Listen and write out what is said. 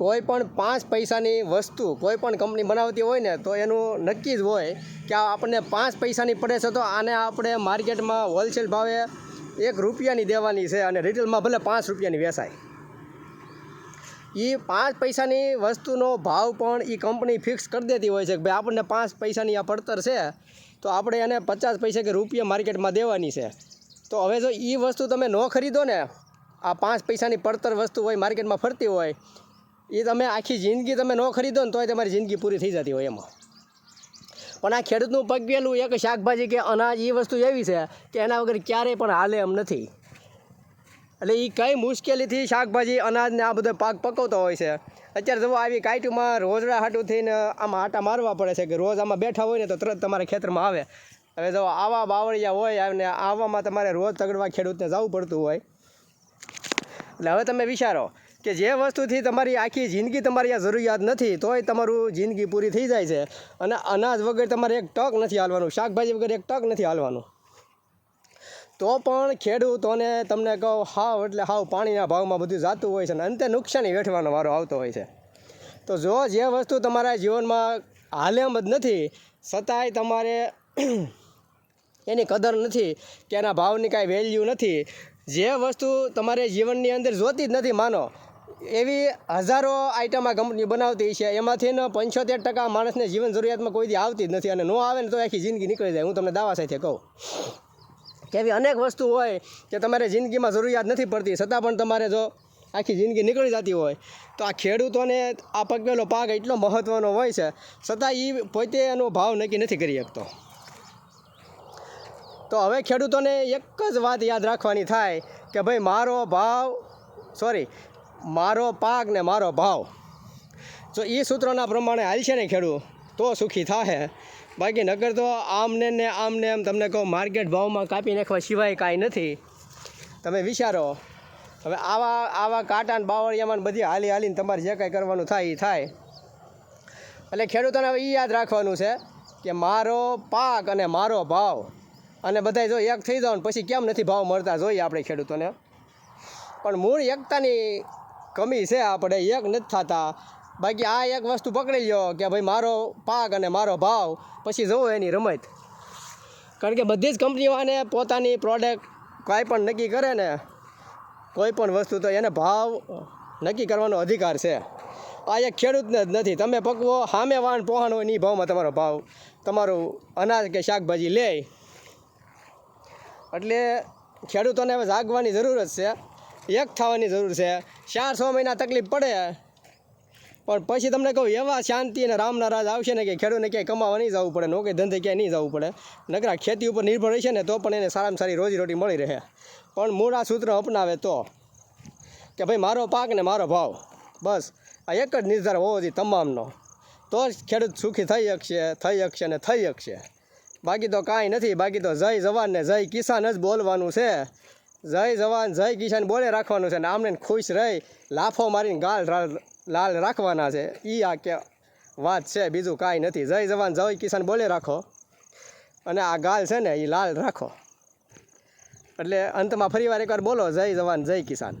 કોઈ પણ પાંચ પૈસાની વસ્તુ કોઈ પણ કંપની બનાવતી હોય ને, તો એનું નક્કી જ હોય કે આ આપણને પાંચ પૈસાની પડે છે, તો આને આપણે માર્કેટમાં હોલસેલ ભાવે એક રૂપિયાની દેવાની છે અને રિટેલમાં ભલે પાંચ રૂપિયાની વેચાય. એ પાંચ પૈસાની વસ્તુનો ભાવ પણ એ કંપની ફિક્સ કરી દેતી હોય છે કે ભાઈ આપણને પાંચ પૈસાની આ પડતર છે, તો આપણે એને પચાસ પૈસા કે રૂપિયા માર્કેટમાં દેવાની છે. તો હવે જો એ વસ્તુ તમે ન ખરીદો ને, આ પાંચ પૈસાની પડતર વસ્તુ હોય, માર્કેટમાં ફરતી હોય એ તમે આખી જિંદગી તમે ન ખરીદો ને તોય તમારી જિંદગી પૂરી થઈ જતી હોય એમાં. પણ આ ખેડૂતનું પગવેલું એક શાકભાજી કે અનાજ એ વસ્તુ એવી છે કે એના વગર ક્યારેય પણ હાલે એમ નથી. એટલે એ કઈ મુશ્કેલીથી શાકભાજી અનાજને આ બધો પાક પકવતો હોય છે. અત્યારે જુઓ આવી કાંઈટમાં રોજડા હાટું થઈને આમાં આટા મારવા પડે છે કે રોજ આમાં બેઠા હોય ને તો તરત તમારા ખેતરમાં આવે. હવે જો આવા બાવળિયા હોય અને આવવામાં તમારે રોજ તગડવા ખેડૂતને જવું પડતું હોય. એટલે હવે તમે વિચારો કે જે વસ્તુથી તમારી આખી જિંદગી તમારી આ જરૂરિયાત નથી, તોય તમારું જિંદગી પૂરી થઈ જાય છે. અને અનાજ વગર તમારે એક ટક નથી હાલવાનું, શાકભાજી વગર એક ટક નથી હાલવાનું. તો પણ ખેડૂતોને તમને કહો, હાવ એટલે હાવ પાણીના ભાવમાં બધું જાતું હોય છે અને અંતે નુકસાની વેઠવાનો વારો આવતો હોય છે. તો જો જે વસ્તુ તમારા જીવનમાં હાલેમ જ નથી, છતાંય તમારે એની કદર નથી કે એના ભાવની કાંઈ વેલ્યુ નથી. જે વસ્તુ તમારે જીવનની અંદર જોતી જ નથી, માનો. એવી હજારો આઈટમ આ કંપની બનાવતી છે. એમાંથી ને પંચોતેર ટકા માણસને જીવન જરૂરિયાતમાં કોઈ દી આવતી જ નથી અને ન આવે ને તો આખી જિંદગી નીકળી જાય. હું તમને દાવા સાથે કહું. કે એવી અનેક વસ્તુ હોય કે તમારે જિંદગીમાં જરૂરિયાત નથી પડતી. છતાં પણ તમારે જો આખી જિંદગી નીકળી જતી હોય, તો આ ખેડૂતોને આ પકવેલો પાક એટલો મહત્ત્વનો હોય છે. છતાં એ પોતે એનો ભાવ નક્કી નથી કરી શકતો. તો હવે ખેડૂતોને એક જ વાત યાદ રાખવાની થાય કે ભાઈ મારો ભાવ સોરી મારો પાક ને મારો ભાવ. જો એ સૂત્રોના પ્રમાણે હાલશે ને ખેડૂત, તો સુખી થાય બાકી નગર તો આમને ને આમને એમ તમને કહું, માર્કેટ ભાવમાં કાપી નાખવા સિવાય કાંઈ નથી. તમે વિચારો, હવે આવા આવા કાંટા ને બાવળિયામાં બધી હાલી હાલીને તમારે જે કાંઈ કરવાનું થાય એ થાય. એટલે ખેડૂતોને એ યાદ રાખવાનું છે કે મારો પાક અને મારો ભાવ, અને બધાય જો એક થઈ જાવ ને પછી કેમ નથી ભાવ મળતા, જોઈએ આપણે ખેડૂતોને. પણ મૂળ એકતાની કમી છે, આપણે એક નથી થતા. બાકી આ એક વસ્તુ પકડી લ્યો કે ભાઈ મારો પાક અને મારો ભાવ, પછી જવો એની રમત. કારણ કે બધી જ કંપનીઓને પોતાની પ્રોડક્ટ કાંઈ પણ નક્કી કરે ને, કોઈ પણ વસ્તુ તો એને ભાવ નક્કી કરવાનો અધિકાર છે. આ એક ખેડૂતને જ નથી. તમે પકવો, સામે વાહન પહોંચણ હોય એ ભાવમાં તમારો ભાવ, તમારું અનાજ કે શાકભાજી લે. એટલે ખેડૂતોને હવે જાગવાની જરૂર જ છે. એક થવાની જરૂર છે. ચાર છ મહિના તકલીફ પડે. પણ પછી તમને કહું, એવા શાંતિ અને રામના રાજ આવશે ને કે ખેડૂતને ક્યાંય કમાવા નહીં જવું પડે નોકરી ધંધે ક્યાંય નહીં જવું પડે. નકરા ખેતી ઉપર નિર્ભર રહેશે ને તો પણ એને સારામાં સારી રોજીરોટી મળી રહે. પણ મૂળ આ સૂત્ર અપનાવે તો કે ભાઈ, મારો પાક ને મારો ભાવ. બસ, આ એક જ નિર્ધાર હોવો જોઈએ તમામનો. તો જ ખેડૂત સુખી થઈ શકશે થઈ શકશે ને થઈ શકશે. બાકી તો કાંઈ નથી, બાકી તો જય જવાન ને જય કિસાન જ બોલવાનું છે. જય જવાન, જય કિસાન બોલે રાખવાનું છે ને આમને ખુશ રહી. લાફો મારીને ગાલ લાલ રાખવાના છે. એ આ કે વાત છે, બીજું કાંઈ નથી. જય જવાન, જય કિસાન બોલે રાખો. અને આ ગાલ છે ને એ લાલ રાખો. એટલે અંતમાં ફરીવાર એકવાર બોલો, જય જવાન, જય કિસાન.